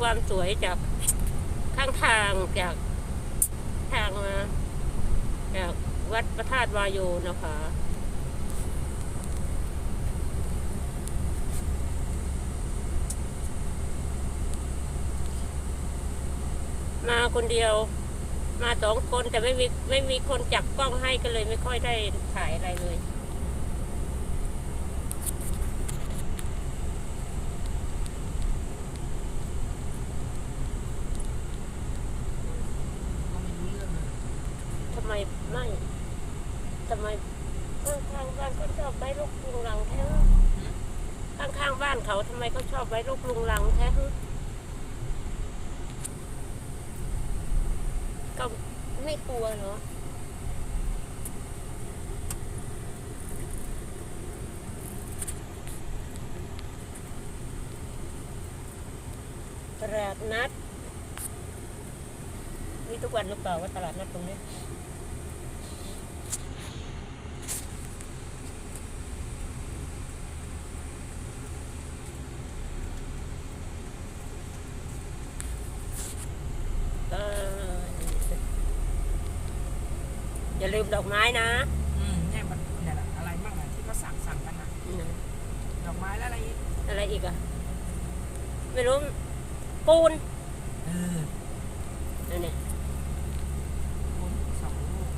ความสวยจากข้างทางจากทางมาจากวัดพระธาตุวายโยนะคะมาคนเดียว มาสองคนแต่ไม่มีไม่มีคนจับกล้องให้ก็เลยไม่ค่อยได้ถ่ายอะไรเลย ก็ไม่รู้เรื่องเลย ทำไมไม่ทำ ไมข้างข้างๆบ้านเขาชอบไว้ลูกลุงลังแท้ข้างข้างๆบ้านเขาทำไมเขาชอบไว้ลูกลุงลังแท้ก็ไม่กลัวเหรอตลาดนัดนี่ทุกวันหรือเปล่าว่าตลาดนัดตรงนี้ เออ อย่าลืมดอกไม้นะอืมเนี่ยมันเนี่ยแหละอะไรบ้างอะที่เขาสั่งสั่งกันอะดอกไม้แล้วอะไรอีกอะไรอีกอะไม่รู้ ปูนเออนั่นเนี่ยปูนสองลูก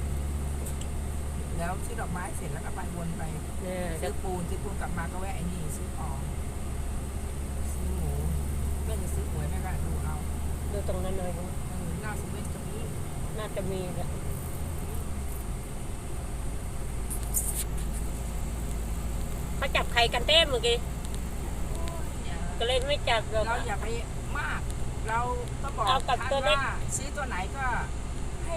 แล้วซื้อดอกไม้เสร็จแล้วก็ไปวนไปเนี่ยซื้อปูนซื้อปูนกลับมาก็แวะไอ้นี่ซื้อของซื้อหมูแม่จะซื้อหวยแม่ก็ดูเอาดูตรงนั้นเลยเออหน้าสเวนตรงนี้น่าจะมีแหละเขา จับใครกันเต้มเมื่อกี้อย่าก็เลยไม่จับหรอกเราอย่าไปมาก เราก็บอกเอากับท่านตัวเล็กว่าซื้อตัวไหนก็ให้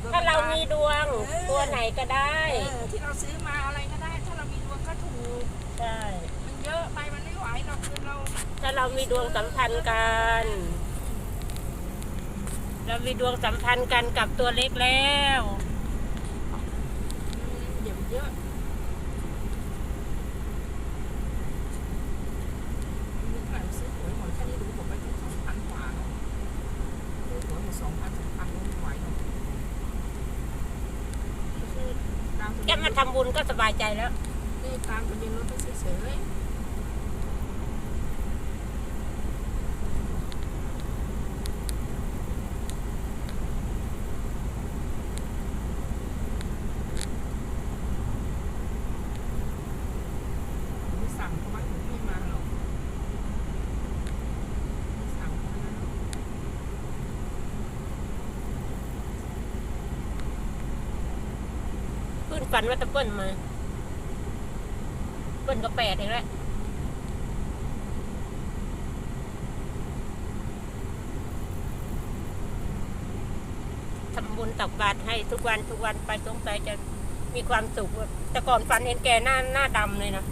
โดยถ้าเรามีดวงเออตัวไหนก็ได้เออที่เราซื้อมาอะไรก็ได้ ถ้าเรามีดวงก็ถูกใช่มันเยอะไปมันไม่ไหวเราคือเรา ถ้าเรามีดวงสัมพันธ์กัน เรามีดวงสัมพันธ์กันกับตัวเล็กแล้ว เดี๋ยวมันเยอะมีใครซื้อหวยหมดแค่นี้ดูผมไปถึงสองพันกว่าแล้วซื้อหวยหมดสองพันสามพันไม่ไหวหรอกตาม ทะแค่เบียนมาทำบุญก็สบายใจแล้ว นี่ตามทะเบียนรถไปเฉยๆไม่สั่งเขาไว้ผมไม่มาหรอกไม่สั่งเขาไว้หรอก ขึ้น ฝันว่าตะเปิ้ลมาเปิ้ลก็แปดเองแหละทำบุญตักบาตรให้ทุกวันทุกวันไปสงสัยจะมีความสุขแต่ก่อนฝันเห็นแกหน้าหน้าดำเลยนะ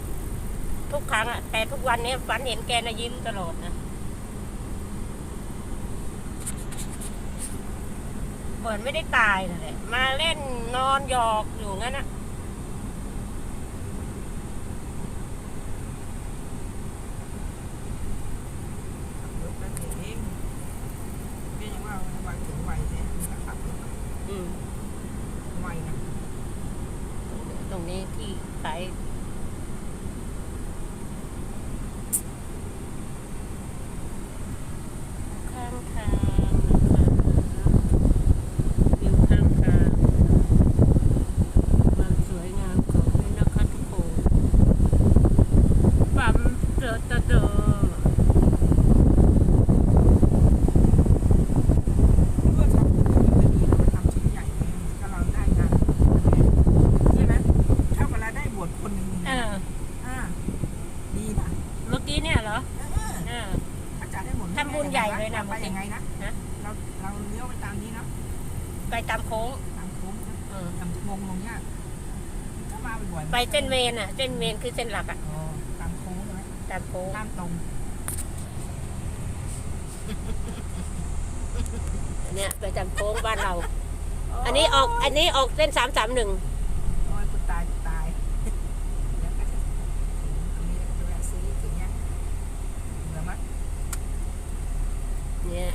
ทุกครั้งอะแต่ทุกวันนี้ฝันเห็นแกนะยิ้มตลอดนะเหมือนไม่ได้ตายนั่นแหละมาเล่นนอนหยอกอยู่งั้นนะ ขับรถไปเองเรียกว่าไวถึงไวแท้ขับรถ อืม ไวนะ ตรงนี้ที่ขายข้างทางนะคะวิวข้างทางความสวยงามของแม่นะคะทุกคนปั๊มเจอเจอเจอ เพื่อทำบุญมันดีเราทำชิ้นใหญ่เองถ้าเราได้งานใช่ไหมเท่ากับเราได้บวชคนหนึ่ง เออ อ่าดีนะ เมื่อกี้เนี่ยเหรอ เออ เออ อาจารย์ได้หมด ทำบุญใหญ่เลยนะ ไปยังไงนะ ฮะ เราเราเลี้ยวไปตามนี้เนาะ ไปตามโค้ งตามโค้งนะเออทำงงลงเนี่ยถ้ามาบ่อยๆไปเส้นเมนอะ เส้นเมนคือเส้นหลักอะอ๋อตามโค้งใช่ไหมตามโค้งตามตรงอันเนี้ยไปตามโค้งบ้านเรา อันนี้ออกอันนี้ออกเส้นสามสามหนึ่งโอ้ยกูตายกูตายเดี๋ยวก็จะถึงตรงนี้แล้วก็ไปแวะซื้อถึงเนี้ยเหลือมั้ยเนี่ย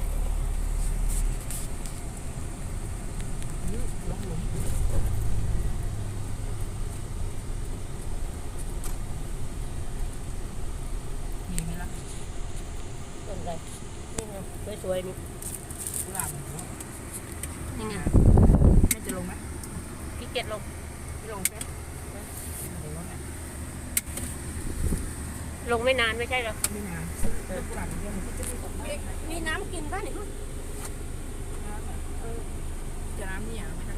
หรือหลงหลุมมีไหมล่ะ ต้นอะไรนี่ไง สวยๆนี่กุหลาบหนูนี่ไงแม่จะลงไหมพี่เกียจลงไม่ลงใช่ไหมเดี๋ยวลงเนี่ยลงไม่นานไม่ใช่เหรอไม่นานซื้อต้นกุหลาบอย่างเดียวมันก็จะมีดอกไม้ให้มีน้ำกินป่ะนี่น้ำอะเออจะน้ำเนี่ยไม่ได้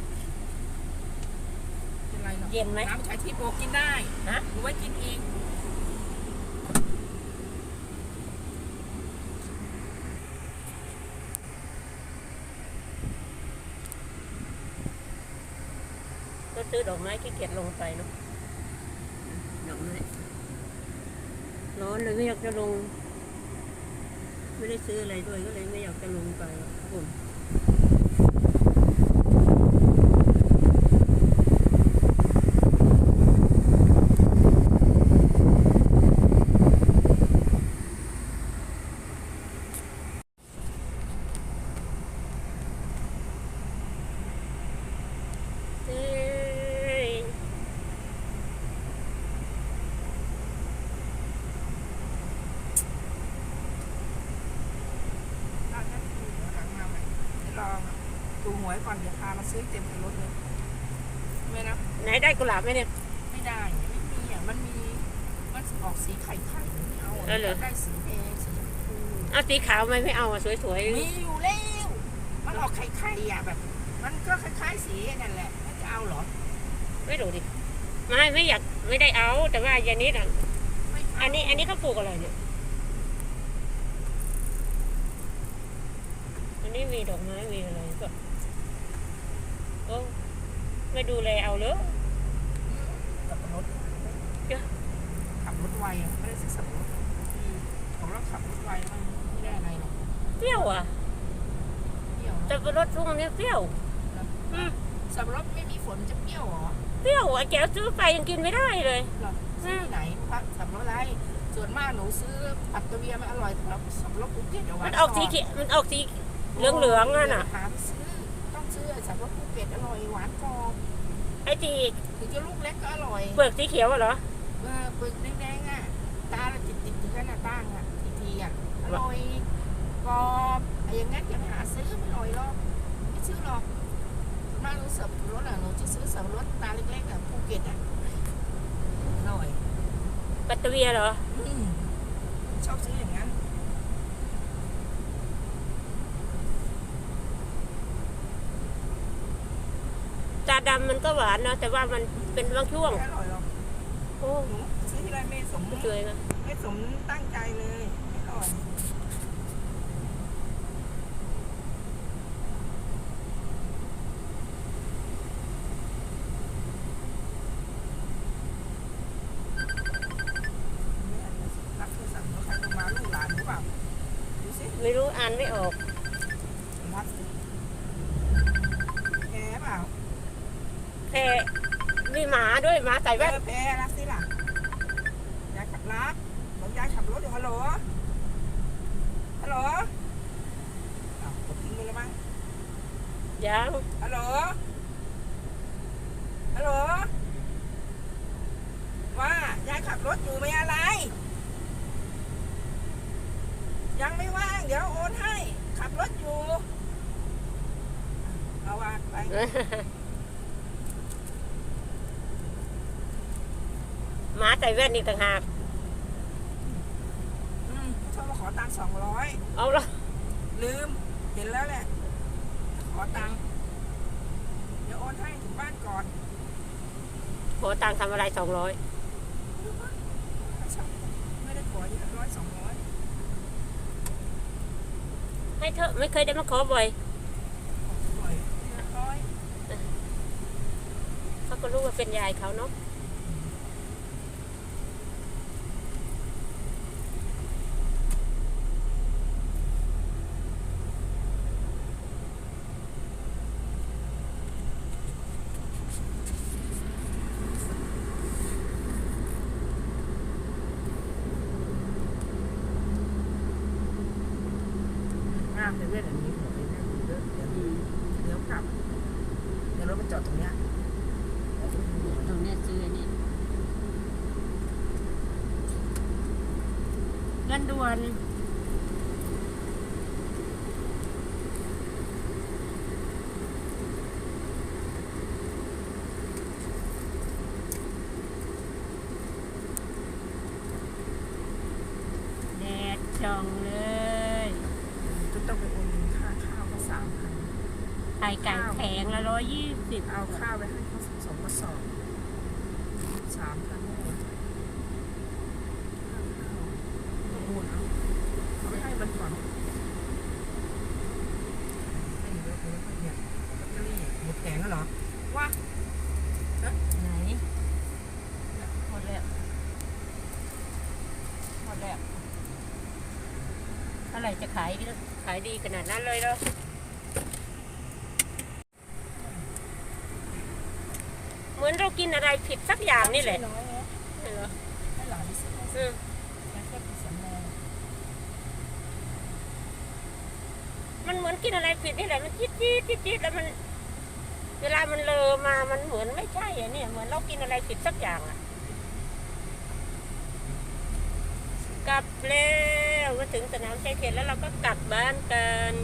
เป็นไรหรอกเย็นไหมน้ำใช้ที่โบกินได้ฮะหนูไว้กินเอง ก็ซื้อดอกไม้ขี้เกียจลงไปเนาะดอกไม้ร้อนเลยไม่อยากจะลง ไม่ได้ซื้ออะไรด้วยก็เลยไม่อยากจะลงไปครับผมเอ้ย ถ้าท่านดูหัวหลังมาใหม่เดี๋ยวลอง ดูหวยก่อนเดี๋ยวพามาซื้อเต็มคันรถเลยไม่นะ ไหนได้กุหลาบไหมเนี่ย ไม่ได้ไม่มีอะมันมีมันออกสีไข่ไข่ไม่เอาอะเออเหรอ ได้สีแดงสีเอาสีขาวไหมไม่เอาอะสวยมีอยู่แล้วมันออกไข่ไข่อะแบบ มันก็คล้ายๆสีนั่นแหละแล้วจะเอาเหรอๆไม่รู้ดิไม่ไม่อยากไม่ได้เอาแต่ว่าอย่างนี้อะไม่เาอันนี้อันนี้เขาปลูกอะไรเนี่ยอันนี้มีดอกไม้มีอะไรก็โอ้ไม่ ดูแลเอาเลยสับปะรดเดี๋ยวขับรถไวอะไม่ได้ซื้อสับปะรดอืมของเราขับรถไวมันไม่ได้อะไรหรอกเปรี้ยวอะเปรี้ยวแต่รถทุ่งนี้เปรี้ยวอืมสับปะรดไม่มีฝนจะเปรี้ยวเหรอเปรี้ยวอะแกวซื้อไปยังกินไม่ได้เลยเหรอซื้อที่ไหนพักสับปะรดอะไรส่วนมากหนูซื้อปัตตะเวียมันอร่อยสำหรับสับปะรดภูเก็ตเอาไว้มันออกสีเขียวมันออกสีเหลืองเหลืองๆอะน่ะหาซื้อ ต้องซื้อสับปะรดภูเก็ตอร่อยหวานกรอบไอ้ทีถึงจะลูกเล็กก็อร่อยเปลือกสีเขียวอะเหรอ เออเปลือกแดงๆอะตาละติดติดๆถึงกันหน้าตั้งอะทีทีๆอะอร่อยกรอบไอ้อย่างงั้นอย่าไปหาซื้อไม่อร่อยหรอกไม่ซื้อหรอกส่วนมากหนูสับปะรดอะหนูจะซื้อสับปะรดตาเล็กๆอะภูเก็ตอะอร่อยปัตตะเวียเหรอ อืมชอบซื้ออย่างนั้น ตา ดำมันก็หวานนะแต่ว่ามันเป็นบางช่วงไม่อร่อยหรอกโอ้หนูซื้อที่ไรไม่สมสวยนะไม่สมตั้งใจเลยไม่อร่อยรับโทรศัพท์แล้วใครโทรมาลูกหลานหรือเปล่าดูสิไม่รู้อ่านไม่ออก ส่เอแว่นอแพ้รับสิล่ะยายขับรับบอกยายขับรถอยู่ฮัลโหลฮัลโหลอ้าวกดทิ้งไปแล้วมั้งยังฮัลโหลฮัลโหลว่ายายขับรถอยู่ไหมอะไร ยังไม่ว่าง เดี๋ยวโอนให้ ขับรถอยู่เอาวางไป หมาใส่แว่นอีกต่างหากอืมโทรมาขอตังค์สองร้อยเอาละลืม เห็นแล้วแหละ ขอตังค์เดี๋ยวโอนให้ถึงบ้านก่อนขอตังค์ทำอะไรสองร้อยไม่ได้ขอเยอะร้อยสองร้อยให้เถอะไม่เคยได้มาขอบ่อยปล่อยร้อย เขาก็รู้ว่าเป็นยายเขาเนาะ เซเว่นอันนี้หวยนะเยอะเดี๋ยวเดี๋ยวกลับเดี๋ยวรถมาจอดตรงเนี้ยตรงเนี้ยซื้ออันนี้เงินด่วนแดดจ่องเลย จะต้องไปโอนเงินค่าข้าวก็สามพัน ไข่ไก่แพงละร้อยยี่สิบเอาข้าวไปให้เขาสักสองกระสอบสามพันโอนโอนเอาเอาไปให้มันก่อนให้เยอะเลยเนี่ยลอตเตอรี่หมดแผงแล้วเหรอว่าไหนหมดแล้วหมดแล้วอะไรจะขายขายดีขนาดนั้นเลยเหรอเหมือนเรา กินอะไรผิดสักอย่างนี่แหละน้อยนะใช่เหรอให้หลานไปซื้อให้อืมแล้วแค่ผิดสำแดงมันเหมือนกินอะไรผิดนี่แหละมันจี๊ดจี๊ดจี๊ดจี๊ดแล้วมัน เวลามันเลอมามันเหมือนไม่ใช่อะเนี่ยเหมือนเรากินอะไรผิดสักอย่างอะกลับแล้วมาถึงสนามชายเขตแล้วเราก็กลับบ้านกัน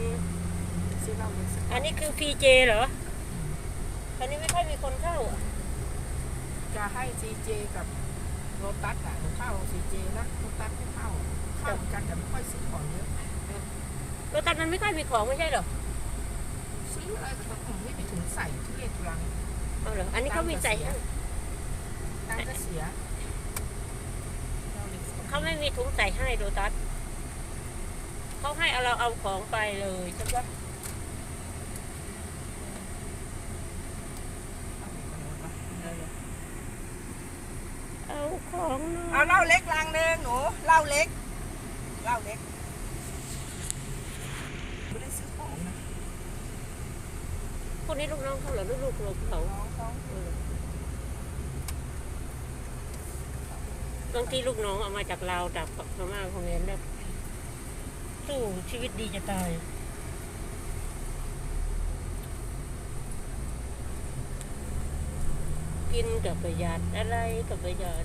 ซื้อเหล้าไปสักอันนี้คือพีเจเหรออันนี้ไม่ค่อยมีคนเข้าอะ จะให้ซีเจกับโรตัสอะหนูเข้าซีเจนะโรตัสไม่เข้าเข้าเหมือนกันแต่ไม่ค่อยซื้อของเยอะรถตัดมันไม่ค่อยมีของไม่ใช่เหรอซื้ออะไรก็ต้องไม่ไปถึงใส่ทุเรียนทุรังเอาเหรออันนี้เขามีใส่ให้ตังค์ก็เสียเราเลยเขาไม่มีถุงใส่ให้โรตัสเขาให้เอาเราเอาของไปเลยใช่ปะเอา ของหน่เอาอยเหล้าเล็กลังหนึ่งหนูเหล้าเล็กเหล้าเล็กไม่ได้ซื้อของนะคนนี้ลูกน้องเขาเหรอหรือลูกลูกเขาน้องเขาเออบางทีลูกน้องเอามาจากลาวจากพม่าคอมเมนต์แบบสู้ชีวิตดีจะตายกินกับประหยัดอะไรกับประหยัด